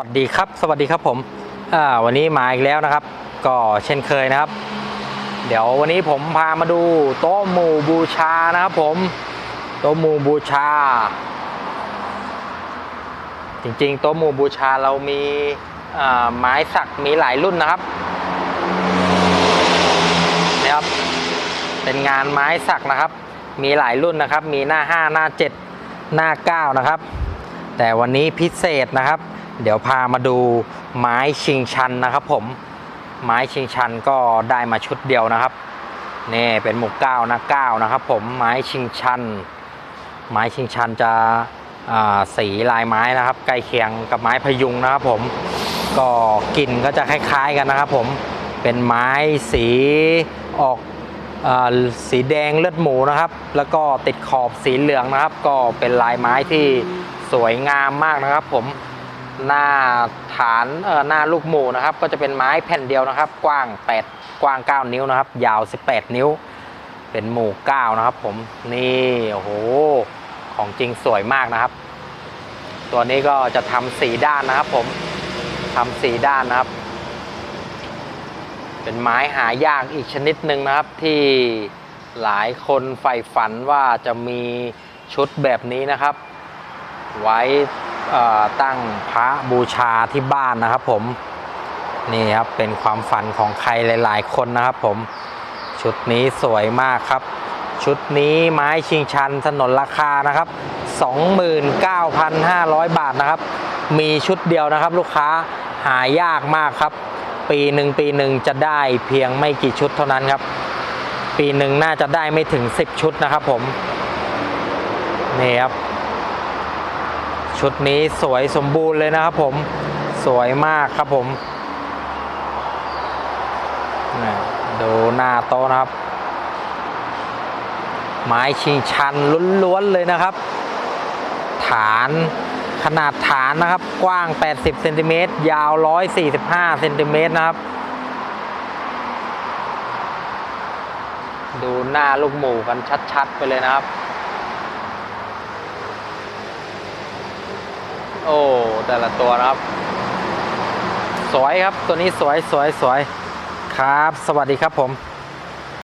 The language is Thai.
สวัสดีครับ สวัสดีครับผมวันนี้มาอีกแล้วนะครับ ก็เช่นเคยนะครับ เดี๋ยววันนี้ผมพามาดูโต๊ะหมู่บูชานะครับผมโต๊ะหมู่บูชา จริงๆโต๊ะหมู่บูชาเรามีไม้สักมีหลายรุ่นนะครับนะครับ เป็นงานไม้สักนะครับ มีหลายรุ่นนะครับ มีหน้า 5 หน้า 7 หน้า 9 นะครับ แต่วันนี้พิเศษนะครับ เดี๋ยวพามาดูไม้ชิงชันนะครับ ผมไม้ชิงชันก็ได้มาชุดเดียวนะครับนี่เป็นหมวกเก้านะเก้านะครับ ผมไม้ชิงชัน ไม้ชิงชันจะสีลายไม้นะครับ ใกล้เคียงกับไม้พยุงนะครับ ผมก็กลิ่นก็จะคล้ายๆกันนะครับ ผมเป็นไม้สีออกอสีแดงเลือดหมูนะครับ แล้วก็ติดขอบสีเหลืองนะครับ ก็เป็นลายไม้ที่สวยงามมากนะครับ ผม หน้าฐานหน้าลูกหมูนะครับ ก็จะเป็นไม้แผ่นเดียวนะครับ กว้าง 8 กว้าง 9 นิ้วนะครับ ยาว 18 นิ้ว เป็นหมู่9นะครับ ผมนี่โอ้โหของจริงสวยมากนะครับ ตัวนี้ก็จะทำสีด้านนะครับ ผมทำสีด้านนะครับ เป็นไม้หายากอีกชนิดหนึ่งนะครับ ที่หลายคนใฝ่ฝันว่าจะมีชุดแบบนี้นะครับ ไว้ ตั้งพระบูชาที่บ้านนะครับ ผมนี่ครับเป็นความฝันของใครหลาย ๆ คนนะครับ ผมชุดนี้สวยมากครับ ชุดนี้ไม้ชิงชันสนนราคานะครับ 29,500 บาทนะครับ มีชุดเดียวนะครับ ลูกค้าหายากมากครับ ปีหนึ่งปีหนึ่งจะได้เพียงไม่กี่ชุดเท่านั้นครับ ปีหนึ่งน่าจะได้ไม่ถึง 10 ชุดนะครับ ผมนี่ครับ ชุดนี้สวยสมบูรณ์เลยนะครับผมสวยมากครับผมดูหน้าโต๊ะนะครับ ไม้ชิงชันล้วนๆเลยนะครับ ฐานขนาดฐานนะครับ กว้าง 80เซนติเมตรยาว 145เซนติเมตรนะครับ ดูหน้าลูกหมูกันชัดๆ ไปเลยนะครับ โอ้แต่ละตัวนะครับ สวยครับตัวนี้สวยสวยสวยครับ สวัสดีครับผม